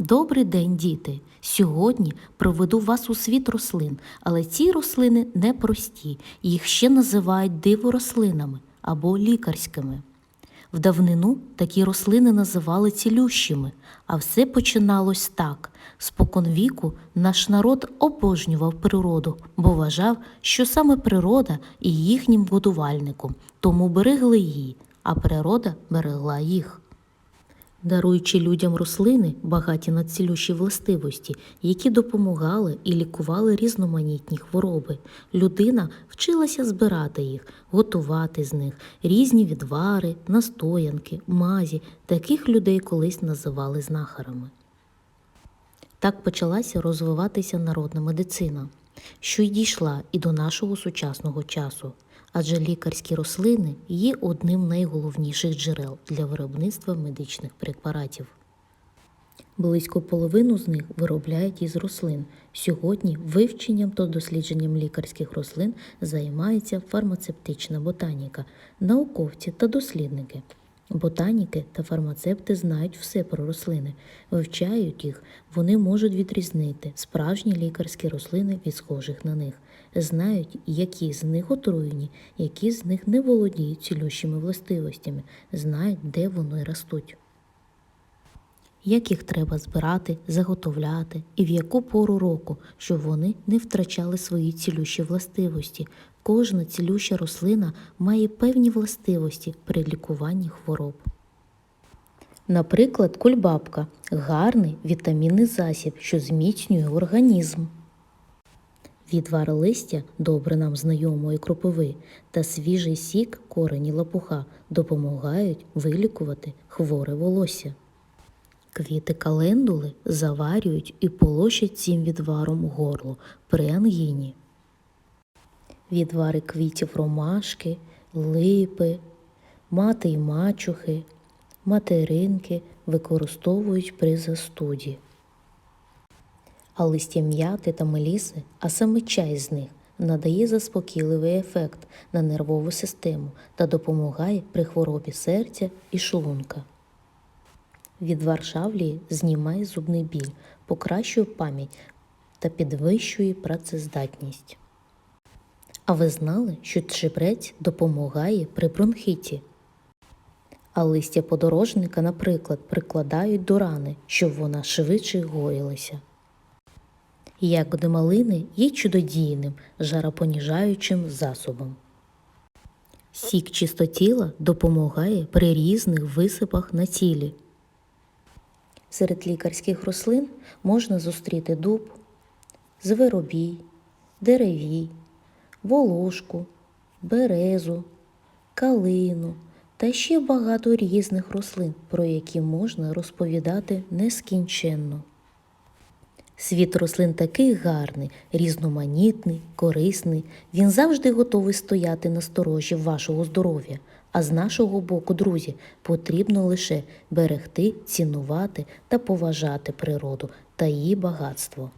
Добрий день, діти! Сьогодні проведу вас у світ рослин, але ці рослини не прості, їх ще називають диворослинами або лікарськими. В давнину такі рослини називали цілющими, а все починалось так. Споконвіку наш народ обожнював природу, бо вважав, що саме природа і їхнім годувальником, тому берегли її, а природа берегла їх даруючи людям рослини, багаті на цілющі властивості, які допомагали і лікували різноманітні хвороби. Людина вчилася збирати їх, готувати з них різні відвари, настоянки, мазі. Таких людей колись називали знахарами. Так почалася розвиватися народна медицина, що й дійшла і до нашого сучасного часу. Адже лікарські рослини є одним найголовніших джерел для виробництва медичних препаратів. Близько половину з них виробляють із рослин. Сьогодні вивченням та дослідженням лікарських рослин займається фармацевтична ботаніка, науковці та дослідники. Ботаніки та фармацевти знають все про рослини, вивчають їх, вони можуть відрізнити справжні лікарські рослини від схожих на них, знають, які з них отруєні, які з них не володіють цілющими властивостями, знають, де вони ростуть. Як їх треба збирати, заготовляти і в яку пору року, щоб вони не втрачали свої цілющі властивості. Кожна цілюща рослина має певні властивості при лікуванні хвороб. Наприклад, кульбабка гарний вітамінний засіб, що зміцнює організм. Відвар листя добре нам знайомої кропиви та свіжий сік корені лопуха допомагають вилікувати хворе волосся. Квіти календули заварюють і полощать цим відваром горло при ангіні. Відвари квітів ромашки, липи, мати й мачухи, материнки використовують при застуді. А листя м'яти та меліси, а саме чай з них, надає заспокійливий ефект на нервову систему та допомагає при хворобі серця і шлунка. Відвар шавлії знімає зубний біль, покращує пам'ять та підвищує працездатність. А ви знали, що чебрець допомагає при бронхіті? А листя подорожника, наприклад, прикладають до рани, щоб вона швидше гоїлася. Ягоди малини є чудодійним, жаропоніжаючим засобом. Сік чистотіла допомагає при різних висипах на тілі. Серед лікарських рослин можна зустріти дуб, зверобій, деревій, волошку, березу, калину та ще багато різних рослин, про які можна розповідати нескінченно. Світ рослин такий гарний, різноманітний, корисний. Він завжди готовий стояти на сторожі вашого здоров'я. А з нашого боку, друзі, потрібно лише берегти, цінувати та поважати природу та її багатство.